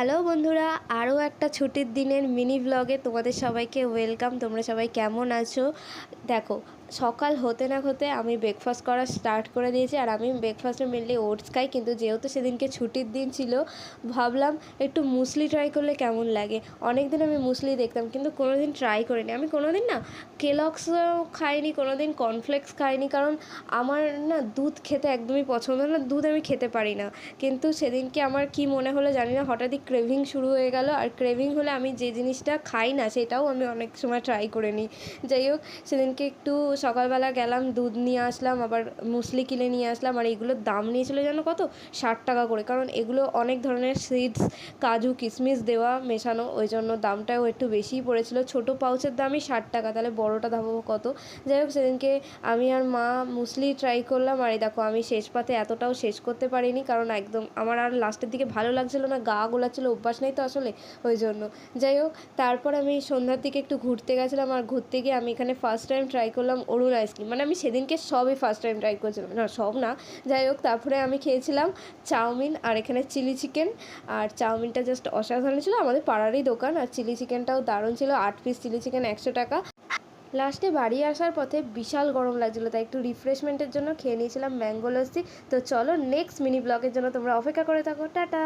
Hello বন্ধুরা, আরও একটা ছুটির দিনের মিনি ব্লগে তোমাদের সবাইকে ওয়েলকাম তোমরা সবাই কেমন আছো? দেখো সকাল হতে না হতে আমি ব্রেকফাস্ট করা স্টার্ট করে দিয়েছি। আর আমি ব্রেকফাস্টে মেনলি ওটস খাই, কিন্তু যেহেতু সেদিনকে ছুটির দিন ছিল, ভাবলাম একটু মুসলি ট্রাই করলে কেমন লাগে? অনেক দিন আমি মুসলি দেখতাম, কিন্তু কোনো দিন ট্রাই করিনি। আমি কোনো দিন না কেলক্সও খাইনি কোনো দিন কর্নফ্লেক্স খাইনি, কারণ আমার না দুধ খেতে একদমই পছন্দ না, দুধ আমি খেতে পারি না। কিন্তু সেদিনকে আমার কি মনে হলো জানি না, হঠাৎই ক্রেভিং শুরু হয়ে গেল। আর ক্রেভিং হলে আমি যে জিনিসটা খাই না, সেটাও আমি অনেক সময় ট্রাই করে নিই। যাই হোক, সেদিনকে একটু সকালবেলা গেলাম, দুধ নিয়ে আসলাম, আবার মুসলি কিনে নিয়ে আসলাম, আর এগুলোর দাম নিয়েছিল যেন কত? ষাট টাকা করে। কারণ এগুলো অনেক ধরনের সিডস কাজু কিশমিশ দেওয়া, মেশানো, ওই জন্য দামটাও একটু বেশিই পড়েছিল। ছোটো পাউচের দামই ষাট টাকা, তাহলে বড়োটা দাম কত? যাই হোক, সেদিনকে আমি আর মা মুসলি ট্রাই করলাম, আর এই দেখো আমি শেষ পাতে এতটাও শেষ করতে পারিনি, কারণ একদম আমার আর লাস্টের দিকে ভালো লাগছিল না, গা গোলাচ্ছিল, অভ্যাস নেই তো আসলে, ওই জন্য। যাই হোক, তারপর আমি সন্ধ্যার দিকে একটু ঘুরতে গেছিলাম, আর ঘুরতে গিয়ে আমি এখানে ফার্স্ট টাইম ট্রাই করলাম অরুণ আইসক্রিম মানে আমি সেদিনকে সবই ফার্স্ট টাইম ট্রাই করেছিলাম। না, সব না। যাই হোক, তারপরে আমি খেয়েছিলাম চাউমিন আর এখানে চিলি চিকেন আর চাউমিনটা জাস্ট অসাধারণ ছিল। আমাদের পাড়ারই দোকান। আর চিলি চিকেনটাও দারুণ ছিল। আট পিস চিলি চিকেন একশো টাকা। লাস্টে বাড়ি আসার পথে বিশাল গরম লাগছিল। তাই একটু রিফ্রেশমেন্টের জন্য খেয়ে নিয়েছিলাম ম্যাঙ্গো লস্যি। তো চলো নেক্সট মিনি ব্লগের জন্য তোমরা অপেক্ষা করে থাকো। টাটা!